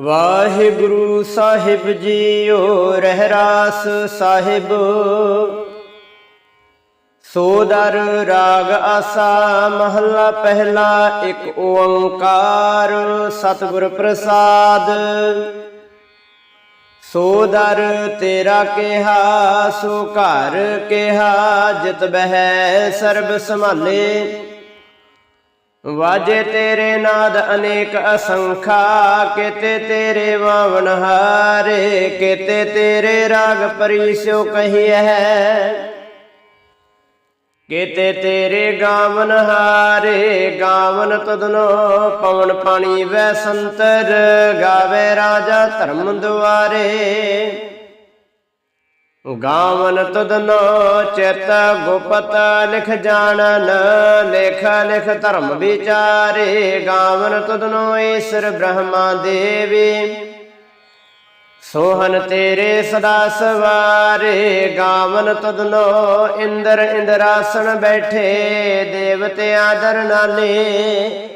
ਵਾਹਿਗੁਰੂ ਸਾਹਿਬ ਜੀਓ ਰਹਿਰਾਸ ਸਾਹਿਬ। ਸੋਦਰ ਰਾਗ ਆਸਾ ਮਹੱਲਾ ਪਹਿਲਾ, ਇੱਕ ਓੰਕਾਰ ਸਤਿਗੁਰ ਪ੍ਰਸਾਦ। ਸੋਦਰ ਤੇਰਾ ਕਿਹਾ, ਸੋ ਘਰ ਕਿਹਾ, ਜਿਤ ਬਹਿ ਸਰਬ ਸੰਭਾਲੇ। ਵਾਜੇ ਤੇਰੇ ਨਾਦ ਅਨੇਕ ਅਸੰਖਾ, ਕਿਤੇ ਤੇਰੇ ਵਾਵਨ ਹਾਰੇ, ਕਿਤੇ ਤੇਰੇ ਰਾਗ ਪਰਿਸਿਓ ਕਹੀਐ ਕਿਤੇ ਤੇਰੇ ਗਾਵਨ ਹਾਰੇ, ਗਾਵਨ ਤਦਨੋ ਪਵਨ ਪਾਣੀ ਵੈ ਸੰਤਰ, ਗਾਵੇ ਰਾਜਾ ਧਰਮ ਦੁਆਰੇ। ਗਾਵਨ ਤੁਧਨੋ ਚਿਤ ਗੁਪਤ ਲਿਖ ਜਾਣਨ, ਲੇਖ, ਲਿਖ ਧਰਮ ਵਿਚਾਰੇ, ਗਾਵਨ ਤੁਧਨੋ ਈਸ਼ਰ ਬ੍ਰਹਮਾ ਦੇਵੀ। ਸੋਹਨ ਤੇਰੇ ਸਦਾ ਸਵਾਰੇ, ਗਾਵਨ ਤੁਧਨੋ ਇੰਦਰ ਇੰਦਰਾਸਣ ਬੈਠੇ, ਦੇਵਤੇ ਆਦਰ ਨਾਲੇ।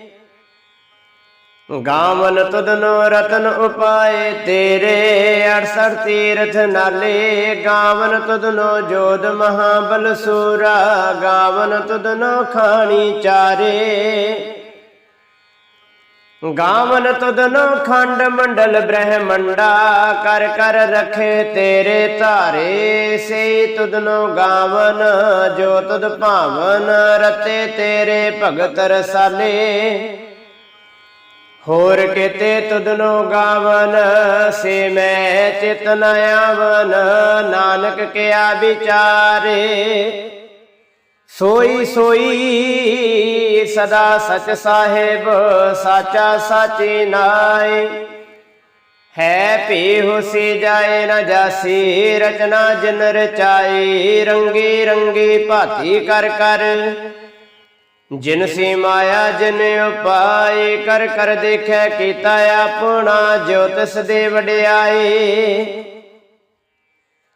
ਗਾਵਨ ਤੁਧਨੋ ਰਤਨ ਉਪਾਏ ਤੇਰੇ 68 ਤੀਰਥ ਨਾਲੇ। ਗਾਵਨ ਤੁਧਨੋ ਜੋਧ ਮਹਾਬਲ ਸੂਰਾ। ਗਾਵਨ ਤੁਧਨੋ ਖਾਣੀ ਚਾਰੇ। ਗਾਵਨ ਤੁਧਨੋ ਖੰਡ ਮੰਡਲ ਬ੍ਰਹਮੰਡਾ। ਕਰ ਕਰ ਰਖੇ ਤੇਰੇ ਧਾਰੇ। ਸੇ ਤੁਧਨੋ ਗਾਵਨ, ਜੋ ਤੁਧ ਭਾਵਨ। ਰਤੇ ਤੇਰੇ ਭਗਤ ਰਸਾਲੇ। ਹੋਰ ਕਿਤੇ ਤੁਧਨੋ ਗਾਵਨ, ਸੇ ਮੈਂ ਚਿਤਨ ਆਵਨ। ਨਾਨਕ ਕਿਆ ਵਿਚਾਰੇ। ਸੋਈ ਸੋਈ ਸਦਾ ਸਚ ਸਾਹਿਬ, ਸਾਚਾ ਸਾਚੀ ਨਾਏ। ਹੈ ਭੀ ਹੁਸੀ ਜਾਏ ਨ ਜਾਸੀ, ਰਚਨਾ ਜਿਨ ਰਚਾਈ, ਰੰਗੀ ਰੰਗੀ ਭਾਤੀ ਕਰ ਕਰ। ਜਿਨ ਸੀ ਮਾਇਆ ਜਿਨ ਉਪਾਏ ਕਰ ਕਰ ਦੇਖੈ ਕੀਤਾ ਆਪਣਾ ਜੋ ਤਿਸ ਦੇ ਵਡਿਆਈ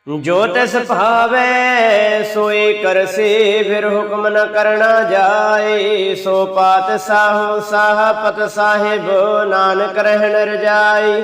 ਜੋ ਤਿਸ ਭਾਵੇ ਸੋਈ ਕਰਸੀ ਫਿਰ ਹੁਕਮ ਨ ਕਰਨਾ ਜਾਏ। ਸੋ ਪਾਤ ਸਾਹੋ ਸਾਹਪਤ ਸਾਹਿਬ ਨਾਨਕ ਰਹਿਣ ਰਜਾਈ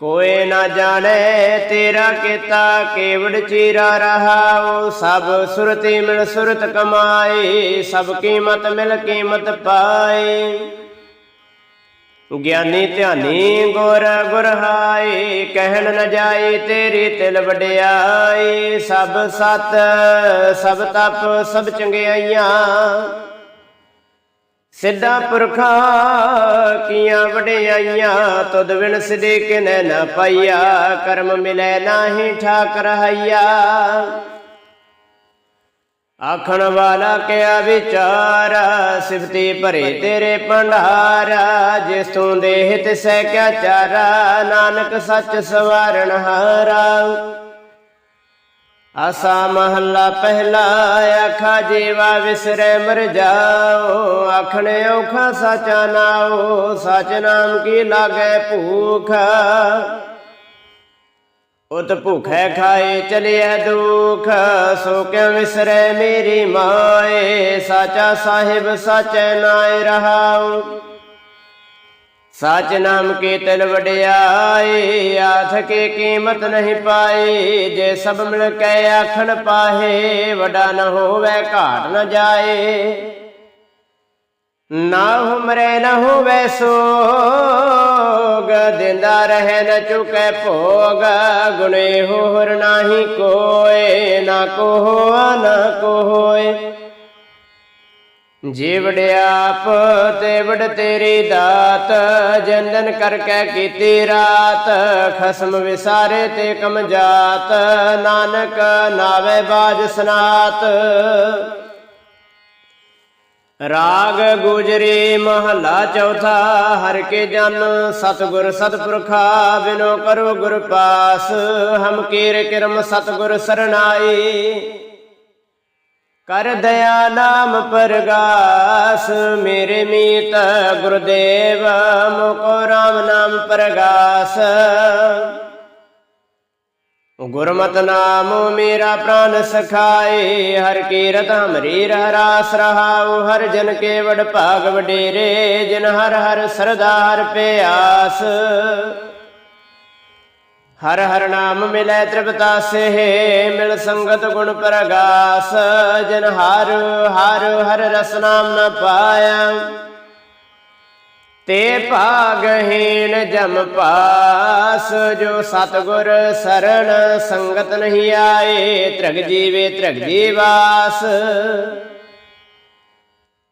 ਕੋਏ ਨਾ ਜਾਣੇ ਤੇਰਾ ਕੀਤਾ ਕੇਵੜ ਚੀਰਾ ਰਹਾਉ, ਸਭ ਸੁਰਤੀ ਮਿਲ ਸੁਰਤ ਕਮਾਏ, ਸਭ ਕੀਮਤ ਮਿਲ ਕੀਮਤ ਪਾਏ। ਗਿਆਨੀ ਧਿਆਨੀ ਗੁਰ ਗੁਰਹਾਈ ਕਹਿਣ ਨ ਜਾਏ ਤੇਰੀ ਤਿਲ ਵਡਿਆਈ ਸਭ ਸਤ ਸਭ ਤਪ ਸਭ ਚੰਗਿਆਈਆਂ। ਸਿੱਧਾ ਪੁਰਖਾ ਕੀਆਂ ਵਡਿਆਈਆਂ, ਤੁਧ ਵਿਣ ਸਿਦੇ ਕਿਨੈ ਨਾ ਪਾਈਆ, ਕਰਮ ਮਿਲੈ ਨਾਹੀ ਠਾਕ ਰਹਾਈਆ ਆਖਣ ਵਾਲਾ ਕਿਆ ਵਿਚਾਰ, ਸਿਫਤੀ ਭਰੇ ਤੇਰੇ ਭੰਡਾਰ, ਜਿਸ ਤੂੰ ਦੇਹ ਤਿਸੈ ਕਿਆ ਚਾਰਾ, ਨਾਨਕ ਸੱਚ ਸਵਾਰਣ ਹਾਰਾ। ਆਸਾ ਮਹੱਲਾ ਪਹਿਲਾ ਆਖਾ ਜੀਵਾ ਵਿਸਰੈ ਮਰ ਜਾਓ। ਆਖਣ ਔਖਾ ਸਾਚਾ ਨਾਓ ਸਚ ਨਾਮ ਕੀ ਲਾਗੈ ਭੂਖ? ਉਤ ਭੁਖੈ ਖਾਏ ਚਲਿਐ ਦੁਖ, ਸੋ ਕਿਉ ਵਿਸਰੈ ਮੇਰੀ ਮਾਏ? ਸਾਚਾ ਸਾਹਿਬ ਸਾਚੈ ਨਾਇ ਰਹਾਉ। ਸਾਚ ਨਾਮ ਕੀ ਵਡਿਆਏ ਵਡਿਆਈ ਆਥ ਕੇ ਕੀਮਤ ਨਹੀਂ ਪਾਈ ਜੇ ਸਭ ਮਿਲ ਕੇ ਆਖਣ ਪਾਹੇ, ਵਡਾ ਨ ਹੋਵੇ, ਘਾਟ ਨ ਜਾਏ। ਨਾ ਹੁਮਰੇ ਨਾ ਹੋਵੇ ਸੋਗ, ਦਿੰਦਾ ਰਹੇ ਨ ਚੁਕੇ ਭੋਗ। ਗੁਣੇ ਹੋਰ ਨਾਹੀ ਕੋਏ, ਨਾ ਕੋ ਹੋਆ ਨਾ ਕੋ ਹੋਏ ਜੀਵੜ ਆਪ ਤੇ ਵਡ ਤੇਰੀ ਦਾਤ ਜੰਦਨ ਕਰ ਕਰਕੇ ਕੀਤੀ ਰਾਤ, ਖਸਮ ਵਿਸਾਰੇ ਤੇ ਕਮ ਜਾਤ, ਨਾਨਕ ਨਾਵੇ ਬਾਜ ਸਨਾਤ। ਰਾਗ ਗੁਜਰੇ ਮਹਲਾ ਚੌਥਾ, ਹਰ ਕੇ ਜਨ ਸਤਗੁਰ ਸਤਪੁਰਖਾ, ਬਿਨੋ ਕਰੋ ਗੁਰ ਪਾਸ, ਹਮ ਕੀਰ ਕਿਰਮ ਸਤਗੁਰ ਸਰਨਾਈ ਕਰ ਦਇਆ ਨਾਮ ਪਰਗਾਸ, ਮੇਰੇ ਮੀਤ ਗੁਰਦੇਵ, ਮੁਕੋ ਰਾਮ ਨਾਮ ਪਰਗਾਸ। ਗੁਰਮਤ ਨਾਮ ਮੇਰਾ ਪ੍ਰਾਨ ਸਖਾਏ, ਹਰ ਕੀਰਤ ਹਮਰੀ ਰਹਿ ਰਾਸ ਰਹਾਉ, ਹਰ ਜਨ ਕੇ ਵਡ ਭਾਗ ਵਡੇਰੇ, ਜਿਨ ਹਰ ਹਰ ਸਰਦਾਰ ਪਿਆਸ। ਹਰ ਹਰ ਨਾਮ ਮਿਲੈ ਤ੍ਰਿਪਤਾ ਸੇ ਮਿਲ ਸੰਗਤ ਗੁਣ ਪ੍ਰਗਾਸ, ਜਨ ਹਰ ਹਰ ਹਰ ਰਸ ਨਾਮ ਨ ਪਾਇਆ। ਤੇ ਭਾਗਹੀਣ ਜਮ ਪਾਸ, ਜੋ ਸਤਗੁਰ ਸਰਣ ਸੰਗਤ ਨਹੀਂ ਆਏ, ਤ੍ਰਗ ਜੀਵੇ ਤ੍ਰਗ ਜੀਵਾਸ।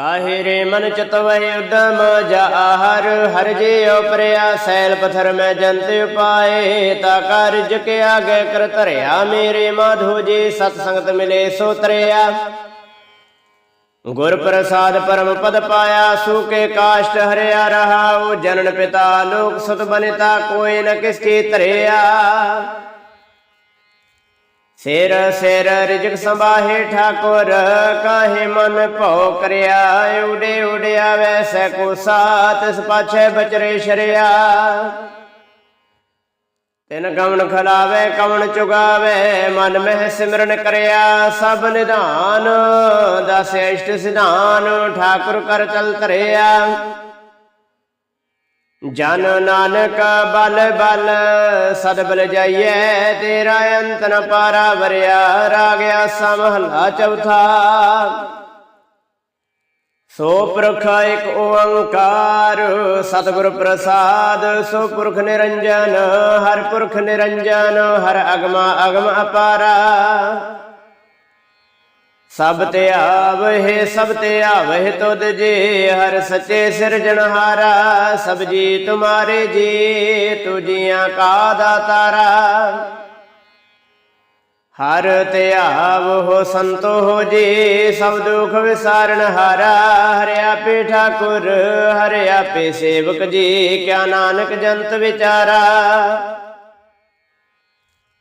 ਕਾਹੇ ਰੇ ਮਨ ਚਤਵੈ ਉਦਮ, ਜਾ ਹਰ ਹਰ ਜਿਉ ਪਰਿਆ ਸੈਲ ਪਥਰ ਮੈਂ ਜੰਤ ਉਪਾਏ, ਤਾ ਕਾਰਜ ਕੇ ਆਗੇ ਕਰ ਧਰਿਆ, ਮੇਰੇ ਮਾਧੋ ਜੀ ਸਤ ਸੰਗਤ ਮਿਲੇ ਸੋ ਤਰਿਆ। ਗੁਰ ਪ੍ਰਸਾਦ ਪਰਮ ਪਦ ਪਾਇਆ ਸੂਕੇ ਕਾਸ਼ਟ ਹਰਿਆ ਰਹਾਉ, ਜਨਨ ਪਿਤਾ ਲੋਕ ਸੁਤ ਬਨਿਤਾ, ਕੋਈ ਨ ਕਿਸ ਕੀ ਧਰਿਆ। ਸਿਰ ਸਿਰ ਰਿਜਕ ਸੰਭਾਹੇ ਠਾਕੁਰ, ਕਾਹੇ ਮਨ ਭਉ ਕਰਿਆ? ਉਡੇ ਉਡਿਆ ਵੈਸੈ ਕੋ ਸਾਤ ਇਸ ਪਾਛੇ ਬਚਰੇ ਸ਼ਰਿਆ। ਤਿਨ ਕਵਣ ਖਲਾਵੇ, ਕਵਣ ਚੁਗਾਵੇ, ਮਨ ਮਹਿ ਸਿਮਰਨ ਕਰਿਆ। ਸਭ ਨਿਧਾਨ, ਦਸ ਇਸ਼ਟ ਸਿਧਾਨ, ਠਾਕੁਰ ਕਰ ਚਲ ਤਰਿਆ ਜਨ ਨਾਨਕ ਬਲ ਬਲ ਸਦਬਲ ਜਾਈਏ ਤੇਰਾ ਅੰਤ ਨ ਪਾਰਾ ਵਰਿਆ ਰਾਗਿਆ ਸਮਹਲਾ ਚੌਥਾ। ਸੋ ਪੁਰਖ ਇੱਕ ਓੰਕਾਰ, ਸਤਿਗੁਰ ਪ੍ਰਸਾਦ, ਸੋ ਪੁਰਖ ਨਿਰੰਜਨ, ਹਰ ਪੁਰਖ ਨਿਰੰਜਨ, ਹਰ ਅਗਮਾ ਅਗਮ ਅਪਾਰਾ। ਸਭ ਤੇ ਆਵਹਿ, ਸਭ ਤੇ ਆਵਹਿ ਤੁਧ ਜੇ, ਹਰ ਸੱਚੇ ਸਿਰਜਣਹਾਰਾ ਸਭ ਜੀ ਤੁਮਾਰੇ ਜੀ ਤੁਜੀਆਂ ਕਾ ਦਾਤਾਰਾ ਹਰ ਧਿਆਵ ਹੋ ਸੰਤੋ ਹੋ ਜੀ, ਸਭ ਦੁਖ ਵਿਸਾਰਨ ਹਾਰਾ। ਹਰਿਆ ਪੇ ਠਾਕੁਰ, ਹਰਿਆ ਪੇ ਸੇਵਕ ਜੀ, ਕਿਆ ਨਾਨਕ ਜੰਤ ਵਿਚਾਰਾ।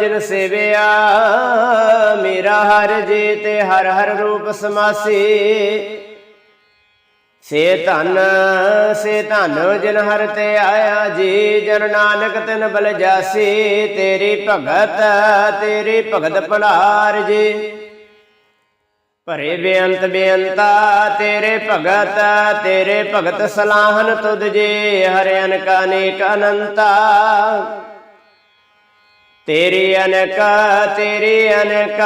ਜਿਨ ਸੇਵਿਆ, ਮੇਰਾ ਹਰ ਜੇ ਤੇ ਹਰ ਹਰ ਰੂਪ ਸਮਾਸੀ। ਸੇ ਧਨ ਸੇ ਧਨ ਜਿਨ ਹਰ ਤੇ ਆਇਆ ਜੀ, ਜਨ ਨਾਨਕ ਤਿਨ ਬਲ ਜਾਸੀ। ਤੇਰੀ ਭਗਤ ਤੇਰੀ ਭਗਤ ਭੰਡਾਰ ਜੀ। ਭਰੇ ਬੇਅੰਤ ਬੇਅੰਤਾ, ਤੇਰੇ ਭਗਤ ਤੇਰੇ ਭਗਤ ਸਲਾਹਨ ਤੁਧ ਜੀ, ਹਰਿ ਅਨਕ ਅਨੇਕ ਅਨੰਤਾ। ਤੇਰੀ ਅਨਕ ਤੇਰੀ ਅਨਕ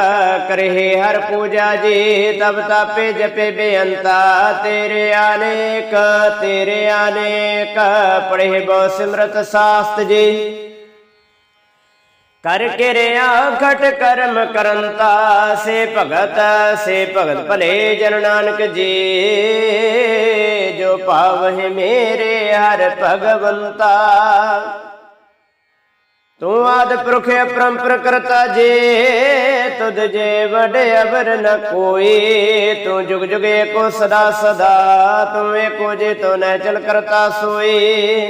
ਕਰਹਿ ਹਰ ਪੂਜਾ ਜੀ, ਤਬ ਤਾਪੇ ਜਪੇ ਬੇਅੰਤਾ। ਤੇਰੇ ਅਨੇਕ ਤੇਰੇ ਅਨੇਕ, ਪੜਹਿ ਬਹੁ ਸਿਮਰਤ ਸਾਸਤ ਜੀ। ਕਰ ਕਿਰਿਆ ਘਟ ਕਰਮ ਕਰੰਤਾ, ਸੇ ਭਗਤ ਸੇ ਭਗਤ ਭਲੇ ਜਨ ਨਾਨਕ ਜੀ। ਜੋ ਪਾਵਹਿ ਮੇਰੇ ਹਰ ਭਗਵੰਤਾ। ਤੂੰ ਆਦ ਪੁਰਖ ਅਪਰੰਪਰ ਕਰਤਾ ਜੇ, ਤੁਧ ਜੇ ਵਡ ਅਵਰ ਨ ਕੋਈ, ਤੂੰ ਜੁਗ ਜੁਗ ਏਕੋ ਸਦਾ ਸਦਾ, ਤੂੰ ਏਕੋ ਜੇ ਤੋ ਨੈ ਚਲ ਕਰਤਾ ਸੋਈ।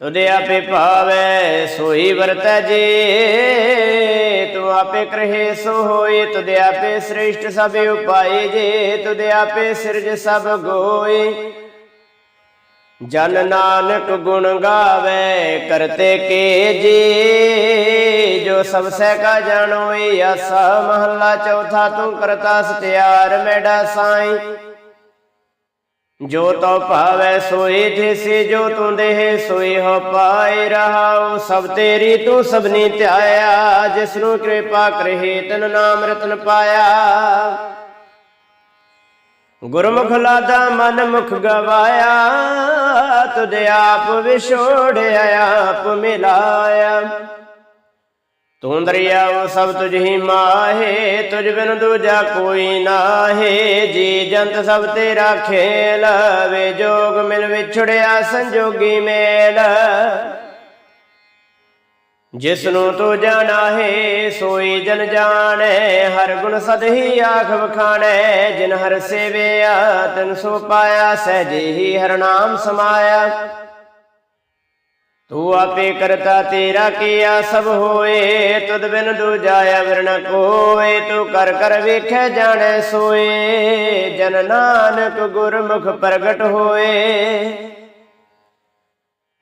ਤੁਦੇ ਆਪੇ ਭਾਵੈ, ਸੋਈ ਵਰਤੈ ਜੇ, ਤੂੰ ਆਪੇ ਕਰਹਿ ਸੋ ਹੋਏ ਤੁਦੇ ਆਪੇ ਸ੍ਰੇਸ਼ਟ ਸਭ ਉਪਾਏ ਜੇ ਤੁਦੇ ਆਪੇ ਸਿਰਜ ਸਭ ਗੋਏ ਜਨ ਨਾਨਕ ਗੁਣ ਗਾਵੇ, ਕਰਤੇ ਕੇ ਜੀ, ਜੋ ਸਭ ਸਹਿ ਕਾ ਜਾਣੋਈ ਆਸਾ ਮਹੱਲਾ ਚੌਥਾ ਤੂੰ ਕਰਤਾ ਸਤਿਆਰ ਮੈਡਾ ਸਾਈ। ਜੋ ਤੋ ਭਾਵੈ ਸੋਈ ਥਿਸੀ, ਜੋ ਤੂੰ ਦੇਹ ਸੋਈ ਹੋ ਪਾਏ ਰਹਾਉ। ਸਭ ਤੇਰੀ ਤੂੰ ਸਭਨੀ ਧਿਆਇਆ ਜਿਸ ਨੂੰ ਕਿਰਪਾ ਕਰਹਿ ਤਨ ਨਾਮ ਰਤਨ ਪਾਇਆ। ਗੁਰਮੁਖ ਲਾਦਾ ਮਨ ਮੁਖ ਗਵਾਇਆ ਤੁਧ ਆਪ ਵਿਛੋੜਿਆ, ਆਪ ਮਿਲਾਇਆ। ਤੂੰ ਦਰਿਆਉ ਸਭ ਤੁਝ ਮਾਹੇ, ਤੁਝ ਬਿਨ ਦੂਜਾ ਕੋਈ ਨਾਹੇ। ਜੀ ਜੰਤ ਸਭ ਤੇਰਾ ਖੇਲ, ਵੇ ਜੋਗ ਮਿਲ ਵਿਛੜਿਆ ਸੰਜੋਗੀ ਮੇਲ। ਜਿਸ ਨੂੰ ਤੂੰ ਜਾਣਾਹੇ, ਸੋਈ ਜਨ ਜਾਣੈ, ਹਰ ਗੁਣ ਸਦ ਹੀ ਆਖ ਵਖਾਣੈ, ਜਿਨ ਹਰ ਸੇਵਿਆ, ਤਨ ਸੋ ਪਾਇਆ, ਸਹਿਜੇ ਹੀ ਹਰ ਨਾਮ ਸਮਾਇਆ। ਤੂੰ ਆਪੇ ਕਰਤਾ ਤੇਰਾ ਕੀਆ ਸਭ ਹੋਏ, ਤੁਧ ਬਿਨ ਦੂਜਾ ਅਵਰ ਨ ਕੋਏ, ਤੂੰ ਕਰ ਕਰ ਵੇਖੈ ਜਾਣੈ ਸੋਏ, ਜਨ ਨਾਨਕ ਗੁਰਮੁਖ ਪ੍ਰਗਟ ਹੋਏ।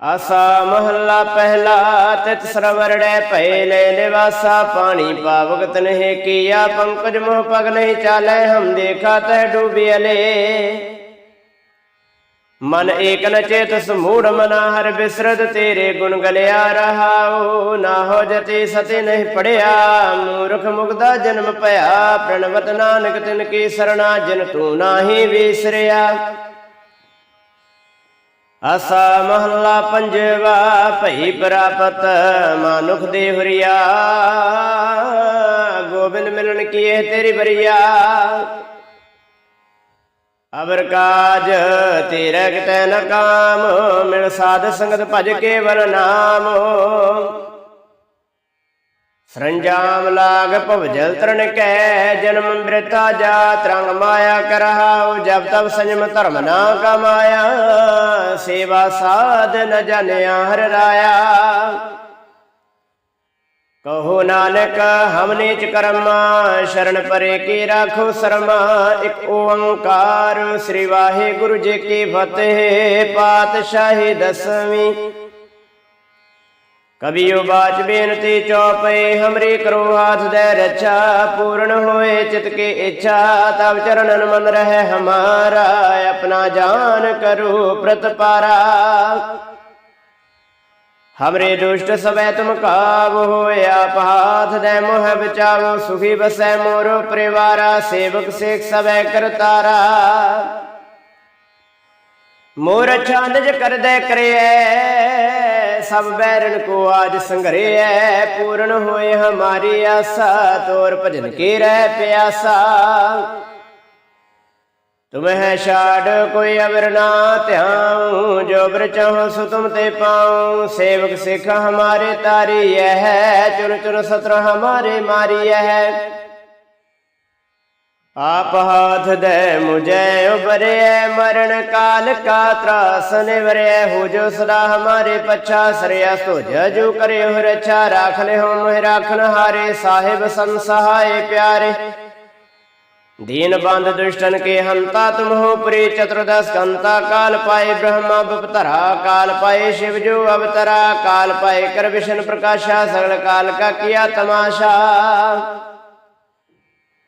ਆਸਾ ਮਹੱਲਾ ਪਹਿਲਾ ਤਿਤ ਸਰਵਰੜੈ ਭੈ ਲੈ ਨਿਵਾਸਾ, ਪਾਣੀ ਪਾਵਕ ਤਨਹਿ ਕੀਆ, ਪੰਕਜ ਮੋਹ ਪਗ ਨਹੀਂ ਚਾਲੈ, ਹਮ ਦੇਖਾ ਤੈ ਡੂਬਿਅਲੇ ਮਨ ਏਕ ਚੇਤ ਸਮੂੜ ਮਨਾ, ਹਰ ਬਿਸਰਦ ਤੇਰੇ ਗੁਣ ਗਲਿਆ ਰਹਾਉ। ਨਾ ਹੋ ਜਤੀ ਸਤੇ ਨਹੀਂ ਪੜਿਆ, ਮੂਰਖ ਮੁਗਦਾ ਜਨਮ ਭਇਆ, ਪ੍ਰਣਵਤ ਨਾਨਕ ਤਿਨ ਕੀ ਸਰਣਾ, ਜਿਨ ਤੂੰ ਨਾਹੀ ਵਿਸਰਿਆ। ਆਸਾ ਮਹੱਲਾ ਪੰਜਵਾ, ਭਈ ਪ੍ਰਾਪਤ ਮਾਨੁਖ ਦੇ ਹਰੀਆ। ਗੋਬਿੰਦ ਮਿਲਣ ਕੀਏ ਤੇਰੀ ਬਰੀਆ। ਅਬਰ ਕਾਜ ਤੇਰੇ ਕਿਤੇ ਨ ਕਾਮ, ਮਿਲ ਸਾਧ ਸੰਗਤ ਭਜ ਕੇਵਲ ਨਾਮ। ਸਰੰਜਾਮ ਲਾਗ ਭਵ ਤਰਨ ਕੈ, ਜਨਮ ਮ੍ਰਿਤਾ ਜਾ ਤਰੰਗ ਮਾਇਆ ਕਰਹਾਉ, ਜਬ ਤਬ ਸੰਜਮ ਧਰਮ ਨਾ ਕਮਾਇਆ, ਸੇਵਾ ਸਾਧ ਨ ਜਾਣਿਆ ਹਰ ਰਾਇਆ। ਕਹੋ ਨਾਨਕ, ਹਮ ਨੀਚ ਕਰਮ, ਸ਼ਰਨ ਪਰੇ ਕੀ ਰਾਖੋ ਸ਼ਰਮਾ, ਇਕ ਓੰਕਾਰ ਸ੍ਰੀ ਵਾਹਿਗੁਰੂ ਜੀ ਕੀ ਫਤਿਹ, ਪਾਤਸ਼ਾਹੀ ਦਸਵੀਂ। ਕਬੀਓ ਬਾਚ ਬੇਨਤੀ ਚੌਪਏ ਹਮਰੀ ਕਰੋ ਹਾਥ ਦੇ ਰੱਛਾ ਪੂਰਨ ਹੋਏ ਚਿਤ ਕੀ ਇੱਛਾ ਤਬ ਚਰਨਨ ਮਨ ਰਹਿ ਹਮਾਰਾ ਆਪਣਾ ਜਾਨ ਕਰੋ ਪ੍ਰਤਪਾਰਾ ਹਮਰੇ ਦੁਸ਼ਟ ਸਵੈ ਤੁਮ ਕਾਬ ਹੋਇਆ ਪਾਥ ਦੇ ਮੋਹ ਬਚਾਵੋ ਸੁਖੀ ਬਸੈ ਮੋਰੋ ਪਰਿਵਾਰਾ ਸੇਵਕ ਸੇਖ ਸਵੈ ਕਰਤਾਰਾ। ਮੋਰ ਅੱਛਾ ਨਿਜ ਕਰਦੇ ਕਰਿਐ ਸਭ ਬੈਰਨ ਕੋ ਆਜ ਸੰਗਰਿਐ ਪੂਰਨ ਹੋਏ ਹਮਾਰੀ ਆਸਾ, ਤੋਰ ਭਜਨ ਕੀ ਰਹਿ ਪਿਆਸਾ। ਤੁਮਹਿ ਛਾੜ ਕੋਈ ਅਵਰ ਨਾ ਧਿਆਉ, ਜੋ ਬਰ ਚਾਹੋ ਸੋ ਤੁਮ ਤੇ ਪਾਉ। ਸੇਵਕ ਸਿੱਖ ਹਮਾਰੇ ਤਾਰੀ ਹੈ ਚੁਨ ਚੁਨ ਸਤਰ ਹਮਾਰੇ ਮਾਰੀ ਹੈ आप हाथ दे मुझे उबरे मरण काल का त्रास निवरे हो जो सदा हमारे पच्छा श्रेयस तो जजू करे हो रक्षा राख ले हो मोह राखन हारे साहिब संसहाय प्यारे दीन बंद दुष्टन के हंता तुम हो प्रे चतुर्दश कंता काल पाए ब्रह्मा बपतरा काल पाए शिव जो अवतरा काल पाए कर विष्णु प्रकाशा सगल काल का किया तमाशा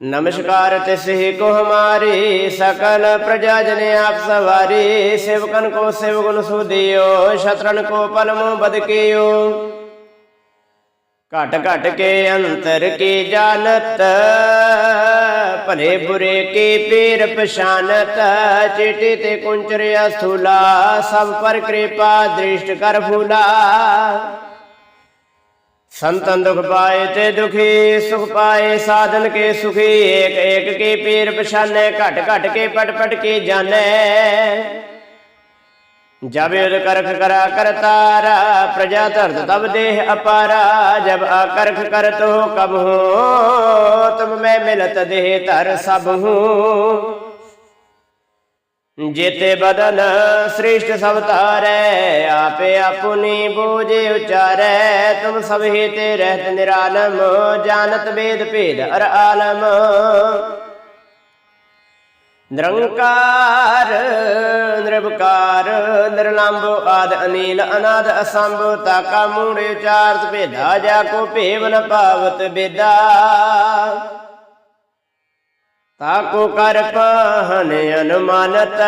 नमस्कार तिसहि को हमारी सकल प्रजा जन आप सवारी सेवकन को सेवगुण सुदियो शत्रन को पलमो बद कियो घट घट के अंतर की जानत भले बुरे की पीर पशानत चीटी ते कुंचर स्थूला सब पर कृपा दृष्ट कर फूला ਸੰਤਨ ਦੁਖ ਪਾਏ ਤੇ ਦੁਖੀ, ਸੁਖ ਪਾਏ, ਸਾਧਨ ਕੇ ਸੁਖੀ, ਏਕ ਏਕ ਕੀ ਪੀਰ ਪਛਾਨੈ, ਘਟ ਘਟ ਕੇ ਪਟ ਪਟ ਕੇ ਜਾਣੈ ਜਬ ਯੁਦ ਕਰਖ ਕਰਾ ਕਰਤਾਰਾ ਪ੍ਰਜਾ ਧਰਤ ਤਬ ਦੇਹ ਅਪਾਰਾ, ਜਬ ਆਕਰਖ ਕਰਤ ਹੋ ਕਬ ਹੋ, ਤੁਮ ਮੈਂ ਮਿਲਤ ਦੇਹ ਧਰ ਸਭ ਹੂੰ। ਜਿਤੇ ਬਦਨ ਸ੍ਰਿਸ਼ਟ ਸਭ ਤਾਰੈ ਆਪੇ ਆਪੁਨੀ ਬੋਝੇ ਉਚਾਰੈ। ਤੁਮ ਸਭ ਹਿਤੇ ਰਹਿਤ ਨਿਰਾਲਮ, ਜਾਣਤ ਵੇਦ ਭੇਦ ਅਰ ਆਲਮ। ਨਿਰੰਕਾਰ ਨਿਰਭਕਾਰ ਨਿਰਲੰਭ ਆਦ ਅਨੀਲ, ਅਨਾਦ ਅਸੰਭ, ਤਾਕਾ ਮੂੜੇ ਉਚਾਰਤ ਭੇਦਾ, ਜਾ ਕੋ ਭੇਵ ਨ ਤਾਕੋ ਕਰ ਪਹਨ ਅਨੁਮਾਨਤ,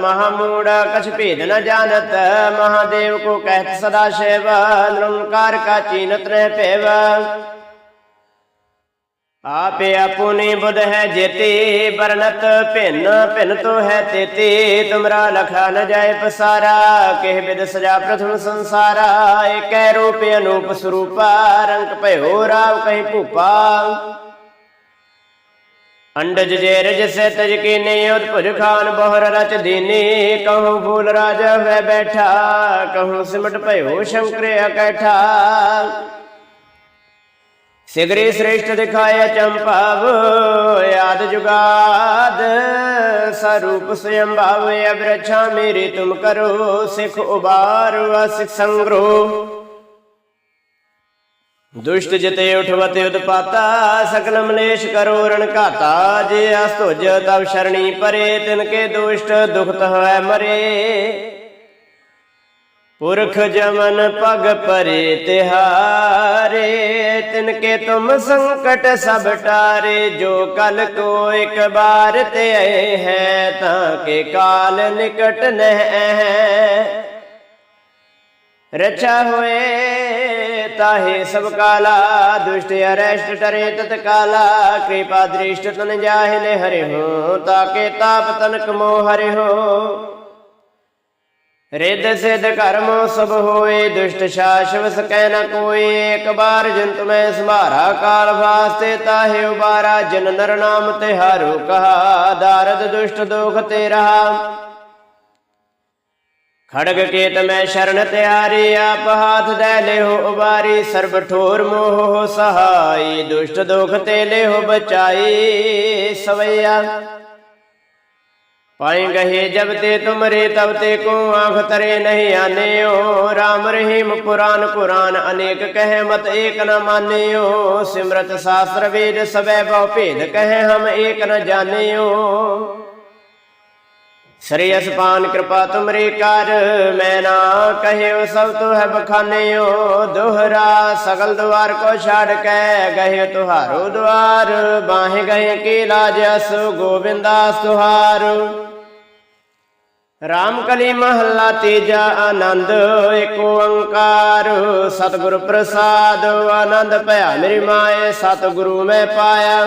ਮਹਾਮੂੜਾ ਕਛ ਭੇਦ ਨ ਜਾਣਤ, ਮਹਾਦੇਵ ਕੋ ਕਹਿਤ ਸਦਾ ਸ਼ਿਵ, ਨਿਰੰਕਾਰ ਕਾ ਚੀਨਤ ਰਹਿ ਭੇਵ ਆਪੇ ਆਪੁਨੀ ਬੁਧ ਹੈ ਜੇਤੇ ਬਰਨਤ ਭਿੰਨ ਭਿੰਨ ਤੋ ਹੈ ਤੇਤੇ। ਤੁਮਰਾ ਲਖਾ ਨ ਜਾਏ ਪਸਾਰਾ, ਕਹਿ ਬਿਦ ਸਜਾ ਪ੍ਰਥਮ ਸੰਸਾਰਾ। ਏਕੈ ਰੂਪ ਅਨੂਪ ਸਰੂਪਾ, ਰੰਗ ਭਇਓ ਰਾਵ ਕਹਿ ਭੂਪਾ। ਅੰਡਜ ਜੇ ਰਜ ਸੇ ਤਜ ਕੀਨੇ ਉਤਪੁਰ ਖਾਨ ਬਹਰ ਰਚ ਦੀਨੀ। ਕਹੂੰ ਫੂਲ ਰਾਜ ਹੋਇ ਬੈਠਾ, ਕਹੂੰ ਸਿਮਟ ਭਇਓ ਸ਼ੰਕਰ ਅਕੈਠਾ। ਸਿਗਰੇ ਸ੍ਰੇਸ਼ਟ ਦਿਖਾਇਆ ਚੰਪਾਵ, ਆਦ ਜੁਗਾਦ। ਸਰੂਪ ਸਯੰ ਭਾਵ ਅਬਰਛਾ ਮੇਰੇ ਤੁਮ ਕਰੋ, ਸਿਖ ਉਬਾਰ ਵਸਿਖ ਸੰਗਰੋ। ਦੁਸ਼ਟ ਜਿਤੇ ਉਠਵਤੇ ਉਤਪਾਤਾ, ਸਕਲ ਮਲੇਸ਼ ਕਰੋ ਰਣ ਘਾਤਾ, ਜੇ ਅਸਤੁਜ ਤਬ ਸ਼ਰਣੀ ਪਰੇ, ਤਿਨ ਕੇ ਦੁਸ਼ਟ ਦੁਖਤ ਹੋਇ ਮਰੇ। ਪੁਰਖ ਜਮਨ ਪਗ ਪਰੇ ਤਿਹਾਰੇ, ਤਿਨ ਕੇ ਤੁਮ ਸੰਕਟ ਸਭ ਟਾਰੇ, ਜੋ ਕਲ ਕੋ ਇੱਕ ਬਾਰ ਤੇ ਆਏ ਹੈ, ਤਾਂ ਕੇ ਕਾਲ ਨਿਕਟ ਨਹਿ ਹੋਏ ਤਾਹੇ ਸਭ ਕਾਲਾ, ਦੁਸ਼ਟ ਅਰੈਸ਼ਟ ਟਰੇ ਤਤ ਕਾਲਾ, ਕਿਰਪਾ ਦ੍ਰਿਸ਼ਟ ਤਨ ਜਾਹੇ ਲੈ ਹਰਿ ਹੋ, ਤਾਕੇ ਤਾਪ ਤਨਕ ਮੋ ਹਰਿ ਹੋ। ਰਿੱਧ ਸਿੱਧ ਕਰਮ ਸਭ ਹੋਏ, ਦੁਸ਼ਟ ਸ਼ਾਸ਼ਵ ਸਕੈ ਨ ਕੋਈ ਏਕ ਬਾਰ ਜੰਤ ਮੈਂ ਸਮਾਰਾ ਕਾਲ ਵਾਸਤੇ ਤਾਹੇ ਉਬਾਰਾ, ਜਨ ਨਰ ਨਾਮ ਤੇ ਹਾਰੂ ਕਹਾ, ਦਾਰਦ ਦੁਸ਼ਟ ਦੋਖ ਤੇ ਰਹਾ ਖੜਗ ਕੇਤ ਮੈਂ ਸ਼ਰਨ ਤਿਆਰੀ, ਆਪ ਹਾਥ ਦੇ ਲਿਓ ਉਬਾਰੀ ਸਰਬ ਠੋਰ ਮੋਹ ਸਹਾਈ, ਦੁਸ਼ਟ ਦੁਖ ਤੇ ਲਿਓ ਬਚਾਈ, ਸਵਈਆ। ਪਾਏ ਗਹੇ ਜਬ ਤੇ ਤੁਮਰੇ, ਤਬ ਤੇ ਕੋ ਆਖ ਤਰੇ ਨਹੀਂ ਆਨਿਓ। ਰਾਮ ਰਹੀਮ ਕੁਰਾਨ ਕੁਰਾਨ ਅਨੇਕ ਕਹੇ ਮਤ ਏਕ ਨ ਮਾਨਿਓ। ਸਿਮਰਤ ਸਾਸਤਰ ਵੇਦ ਸਭੈ ਬਹੁ ਭੇਦ ਕਹੇ ਹਮ ਏਕ ਨ ਜਾਣਿਓ। ਸ੍ਰੀ ਅਸਪਾਨ ਕਿਰਪਾ ਤੁਮਰੀ ਕਰ, ਮੈਂ ਨਾ ਕਹਿਓ ਸਭ ਤੋ ਹੈ ਬਖਾਨਿਓ, ਦੁਹਰਾ ਸਗਲ ਦਵਾਰ ਕੋ ਛਾੜ ਕੇ ਗਏ ਤੁਹਾਰੋ ਦਵਾਰ ਬਾਹੇ ਗਏ ਕੀ ਲਾਜ ਅਸ ਗੋਬਿੰਦਾਸ ਤੁਹਾਰੋ। ਰਾਮ ਕਲੀ ਮਹੱਲਾ ਤੇਜਾ ਆਨੰਦ, ਏਕ ਓੰਕਾਰ, ਸਤਿਗੁਰ ਪ੍ਰਸਾਦ, ਆਨੰਦ ਭਇਆ ਮੇਰੀ ਮਾਏ, ਸਤਿਗੁਰੂ ਮੈਂ ਪਾਇਆ।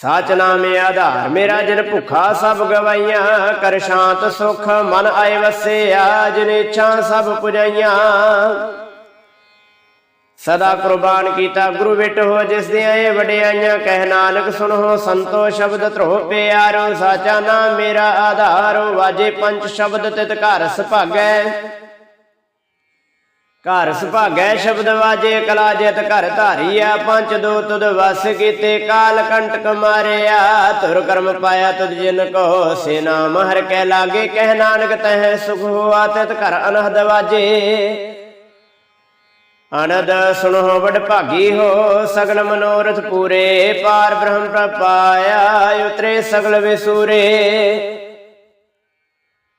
ਸਾਚ ਨਾਮੇ ਆਧਾਰ ਮੇਰਾ ਜਿਨ ਭੁਖਾ ਸਭ ਗਵਾਈਆਂ, ਕਰ ਸ਼ਾਂਤ ਸੁਖ ਮਨ ਆਏ ਵਸਿਆ, ਜਿਨ ਇੱਛਾ ਸਭ ਪੁਜਾਈਆਂ। ਸਦਾ ਕੁਰਬਾਨ ਕੀਤਾ ਗੁਰੂ ਵਿਟ ਹੋ ਜਿਸ ਦੀਆਂ ਇਹ ਵਡਿਆਈਆਂ, ਕਹਿ ਨਾਨਕ ਸੁਣੋ ਸੰਤੋ ਸ਼ਬਦ ਧਰੋ ਪਿਆਰੋ, ਸਾਚਾ ਨਾਮ ਮੇਰਾ ਆਧਾਰੋ, ਵਾਜੇ ਪੰਜ ਸ਼ਬਦ ਤਿਤ ਘਰ ਸੁਭਾਗੈ। ਘਰ ਸੁਭਾਗੈ ਸ਼ਬਦ ਵਾਜੇ, ਕਲਾ ਜਿਤ ਘਰ ਧਾਰੀਆ ਪੰਜ ਦੋ ਤੁਦ ਵਸ ਕੀਤੇ, ਕਾਲ ਕੰਟਕ ਮਾਰਿਆ ਤੁਰ ਕਰਮ ਪਾਇਆ ਤੁਧ ਜਿਨ ਕੋ ਸੇ ਨਾਮ ਹਰ ਕੈ ਲਾਗੇ, ਕਹਿ ਨਾਨਕ ਤਹਿ ਸੁਖ ਹੋਆ, ਤਿਤ ਘਰ ਅਨਹਦ ਵਾਜੇ। ਅਨੰਦ ਸੁਣੋ ਵਡ ਭਾਗੀ ਹੋ, ਸਗਲ ਮਨੋਰਥ ਪੂਰੇ, ਪਾਰ ਬ੍ਰਹਮ ਪ੍ਰਪਾਇਆ, ਉਤਰੇ ਸਗਲ ਵਿਸੂਰੇ।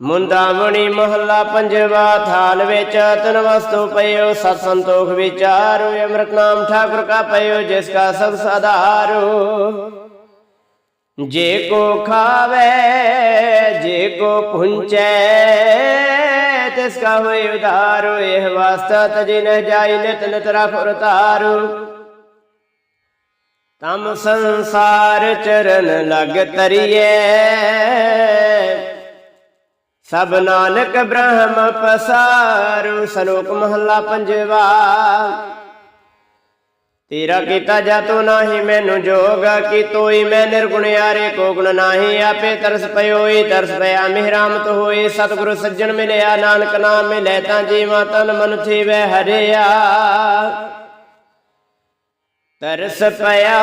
ਮੁੰਦਾ ਮਣੀ ਮਹੱਲਾ ਪੰਜਵਾ ਥਾਲ ਵਿੱਚ ਤਨ ਵਸਤੂ ਪਇਓ ਸਤ ਸੰਤੋਖ ਵਿਚਾਰੋ, ਅੰਮ੍ਰਿਤ ਨਾਮ ਠਾਕੁਰ ਕਾ ਪਇਓ ਜਿਸ ਕਾ ਸਭ ਸਦਾਰੋ ਜੇ ਕੋ ਖਾਵੇ, ਜੇ ਕੋ ਪੁੰਚੈ, ਤਿਸ ਕਾ ਹੋਇ ਉਧਾਰੋ, ਇਹ ਵਾਸਤਾ ਤਜਿ ਨ ਜਾਈ ਨਿਤ ਨਿਤ ਰਖ ਉਤਾਰੋ ਤਮ ਸੰਸਾਰ ਚਰਨ ਲਗ ਤਰੀਏ ਸਭ ਨਾਨਕ ਬ੍ਰਹਮ ਪਸਾਰੂ, ਸ਼ਲੋਕ ਮਹੱਲਾ ਪੰਜਵਾ। ਤੇਰਾ ਕੀਤਾ ਜਾਤੋ ਨਾਹੀ, ਮੈਨੂੰ ਜੋਗ ਕੀ ਤੋਈ। ਮੈਂ ਨਿਰਗੁਣ ਨਿਰਗੁਣਿਆਰੇ ਕੋ ਗੁਣ ਨਾਹੀ, ਆਪੇ ਤਰਸ ਪਇਓਈ ਤਰਸ ਪਿਆ ਮਿਹਰਾਮਤ ਹੋਈ। ਸਤਿਗੁਰੂ ਸੱਜਣ ਮਿਲਿਆ, ਨਾਨਕ ਨਾਮ ਮਿਲੇ, ਤਾਂ ਜੀਵਾ ਤਨ ਮਨ ਥੀਵੇ, ਹਰਿਆ। ਤਰਸ ਪਿਆ